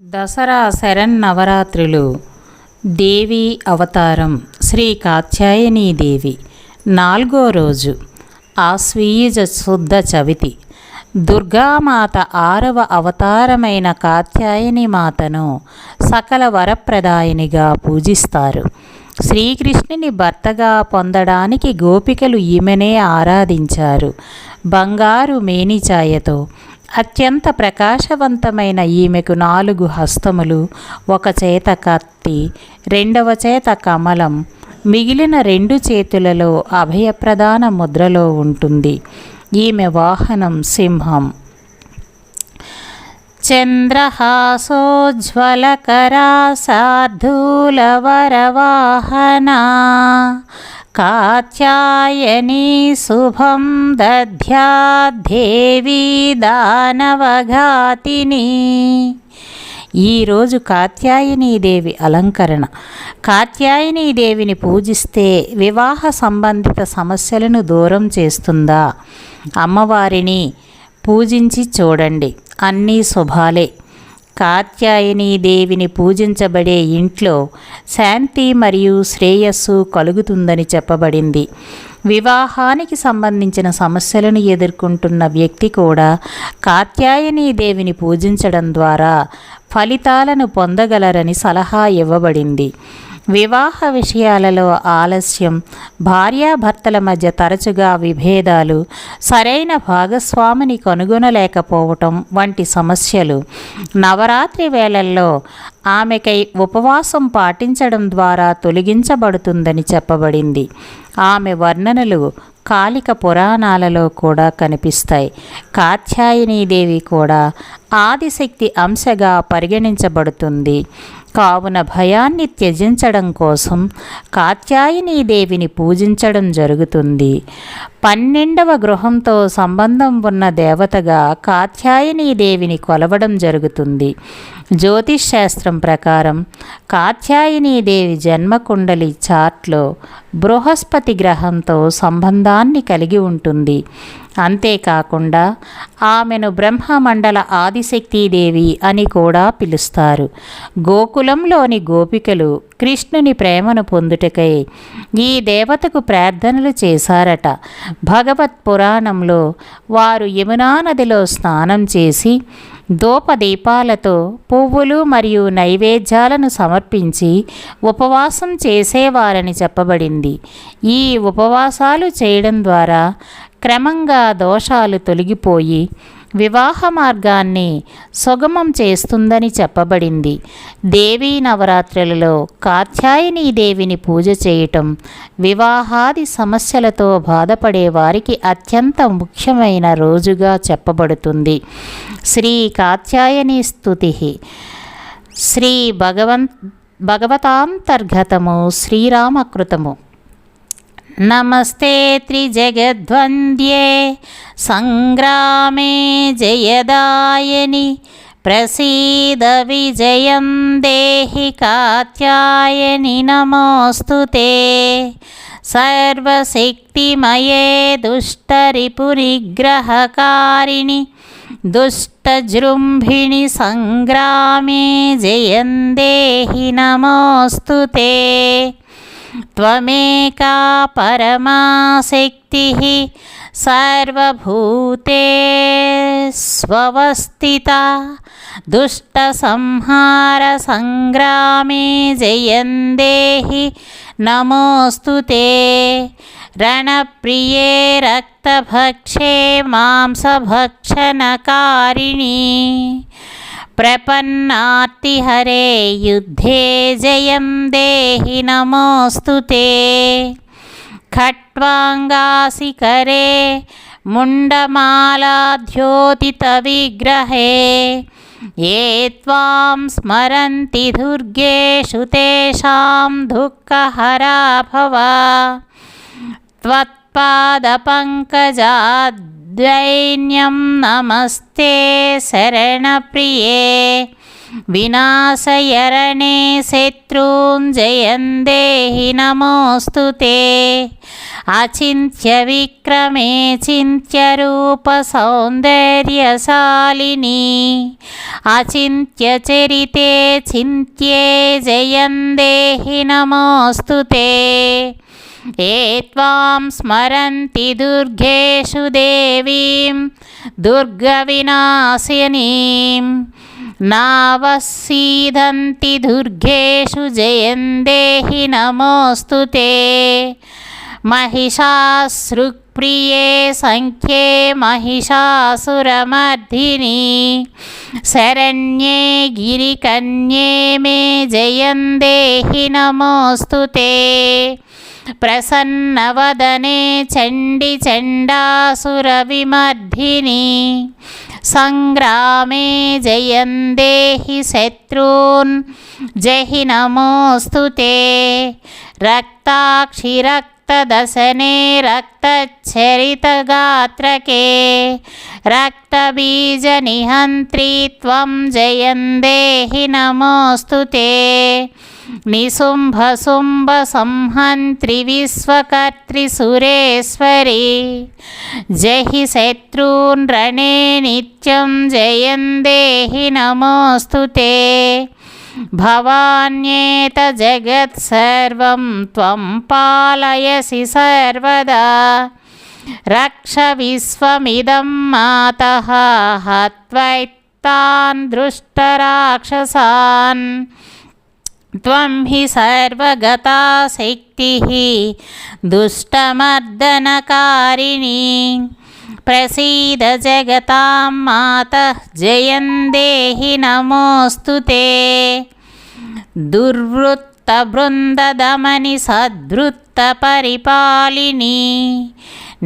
దసరా శరన్నవరాత్రులు. దేవి అవతారం. శ్రీ కాత్యాయనీ దేవి. నాలుగో రోజు. ఆశ్వీయుజ శుద్ధ చవితి. దుర్గామాత ఆరవ అవతారమైన కాత్యాయని మాతను సకల వరప్రదాయినిగా పూజిస్తారు. శ్రీకృష్ణుని భర్తగా పొందడానికి గోపికలు ఈమెనే ఆరాధించారు. బంగారు మేనిఛాయతో అత్యంత ప్రకాశవంతమైన ఈమెకు నాలుగు హస్తములు ఒక చేత కత్తి రెండవ చేత కమలం మిగిలిన రెండు చేతులలో అభయప్రదాన ముద్రలో ఉంటుంది. ఈమె వాహనం సింహం. చంద్రహాసోజ్వలకరా శార్దూలవరవాహనా కాత్యాయనీ శుభం దధ్యాదేవీ దానవఘాతిని ఈరోజు కాత్యాయనీదేవి అలంకరణ. కాత్యాయనీదేవిని పూజిస్తే వివాహ సంబంధిత సమస్యలను దూరం చేస్తుందా? అమ్మవారిని పూజించి చూడండి. అన్నీ శుభాలే. దేవిని పూజించబడే ఇంట్లో శాంతి మరియు శ్రేయస్సు కలుగుతుందని చెప్పబడింది. వివాహానికి సంబంధించిన సమస్యలను ఎదుర్కొంటున్న వ్యక్తి కూడా కాత్యాయని దేవిని పూజించడం ద్వారా ఫలితాలను పొందగలరని సలహా ఇవ్వబడింది. వివాహ విషయాలలో ఆలస్యం భార్యాభర్తల మధ్య తరచుగా విభేదాలు సరైన భాగస్వామిని కనుగొనలేకపోవటం వంటి సమస్యలు. నవరాత్రి వేళల్లో ఆమెకై ఉపవాసం పాటించడం ద్వారా తొలగించబడుతుందని చెప్పబడింది. ఆమె వర్ణనలు కాలిక పురాణాలలో కూడా కనిపిస్తాయి. కాత్యాయనీదేవి కూడా ఆదిశక్తి అంశగా పరిగణించబడుతుంది. కావున భయాన్ని త్యజించడం కోసం కాత్యాయనీదేవిని పూజించడం జరుగుతుంది. పన్నెండవ గృహంతో సంబంధం ఉన్న దేవతగా కాత్యాయనీదేవిని కొలవడం జరుగుతుంది. జ్యోతిష్ శాస్త్రం ప్రకారం కాత్యాయనీదేవి జన్మకుండలి చార్ట్లో బృహస్పతి గ్రహంతో సంబంధాన్ని కలిగి ఉంటుంది. అంతేకాకుండా ఆమెను బ్రహ్మమండల ఆదిశక్తిదేవి అని కూడా పిలుస్తారు. గోకులంలోని గోపికలు కృష్ణుని ప్రేమను పొందుటకై ఈ దేవతకు ప్రార్థనలు చేశారట. భగవత్ పురాణంలో వారు యమునా నదిలో స్నానం చేసి దూపదీపాలతో పువ్వులు మరియు నైవేద్యాలను సమర్పించి ఉపవాసం చేసేవారని చెప్పబడింది. ఈ ఉపవాసాలు చేయడం ద్వారా క్రమంగా దోషాలు తొలగిపోయి వివాహ మార్గాన్ని సుగమం చేస్తుందని చెప్పబడింది. దేవీ నవరాత్రులలో కాత్యాయనీ దేవిని పూజ చేయటం వివాహాది సమస్యలతో బాధపడే వారికి అత్యంత ముఖ్యమైన రోజుగా చెప్పబడుతుంది. శ్రీ కాత్యాయని స్తుతి శ్రీ భగవన్ భగవతాంతర్గతము శ్రీరామకృతము. नमस्ते त्रिजगद्वन्द्ये सङ्ग्रामे जयदायनि प्रसीद विजयं देहि कात्यायनि नमोऽस्तु ते सर्वशक्तिमये दुष्टरिपुरिग्रहकारिणि दुष्टजृम्भिणि सङ्ग्रामे जयं देहि नमोऽस्तु ते त्वमेका परमाशक्तिः सर्वभूते स्ववस्थिता दुष्टसंहारसङ्ग्रामे जयं देहि नमोऽस्तु ते रणप्रिये रक्तभक्षे मांसभक्षणकारिणी प्रपन्नार्तिहरे युद्धे जयं देहि नमोऽस्तु ते खट्वाङ्गासिकरे मुण्डमालाद्योतितविग्रहे ये त्वां स्मरन्ति दुर्गेषु तेषां दुःखहरा भव उद्वैन्यं नमस्ते शरणप्रिये विनाशयरणे शत्रूञ्जयं देहि नमोऽस्तु ते अचिन्त्यविक्रमे चिन्त्यरूपसौन्दर्यशालिनी अचिन्त्यचरिते चिन्त्ये जयं देहि नमोऽस्तु ते ఏ త్వాం స్మరంతి దుర్గేషు దేవీం దుర్గవినాశినీం నావసీదంతి దుర్గేషు జయం దేహి నమోऽस्तु ते महिषासृक्प्रिये सङ्ख्ये महिषासुरमर्दिनि शरण्ये गिरिकन्ये मे जयं देहि नमोऽस्तु ते प्रसन्नवदने चण्डिचण्डासुरविमर्दिनि सङ्ग्रामे जयं देहि शत्रून् जहि नमोऽस्तु ते रक्ताक्षिरक्तदशने रक्तचरितगात्रके रक्तबीजनिहन्त्री त्वं जयं देहि नमोऽस्तु ते निशुम्भशुम्भसंहन्त्रि विश्वकर्त्रिसुरेश्वरी जहि शत्रून् रणे नित्यं जयं देहि नमोऽस्तु ते भवान्येत जगत् सर्वं त्वं पालयसि सर्वदा रक्ष विश्वमिदं मातः हत्वैत्तान् दृष्टराक्षसान् त्वं हि सर्वगता शक्तिः दुष्टमर्दनकारिणी प्रसीद जगतां मातः जयं देहि नमोऽस्तु ते दुर्वृत्तबृन्ददमनि सद्वृत्तपरिपालिनी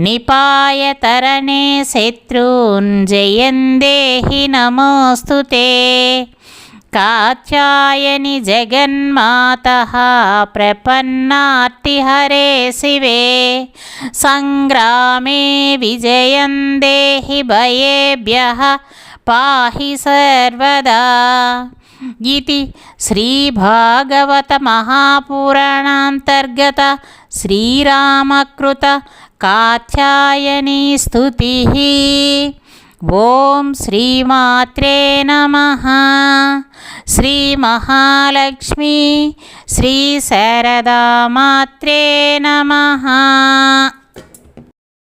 निपायतरणे शत्रून् जयं देहि नमोऽस्तु ते कात्यायनि जगन्मातः प्रपन्नार्तिहरे शिवे सङ्ग्रामे विजयं देहि भयेभ्यः पाहि सर्वदा इति श्रीभागवतमहापुराणान्तर्गत श्रीरामकृत कात्यायनी स्तुतिः ఓం శ్రీమాత్రే నమ. శ్రీ మహాలక్ష్మి శ్రీ శారదామాత్రే నమ.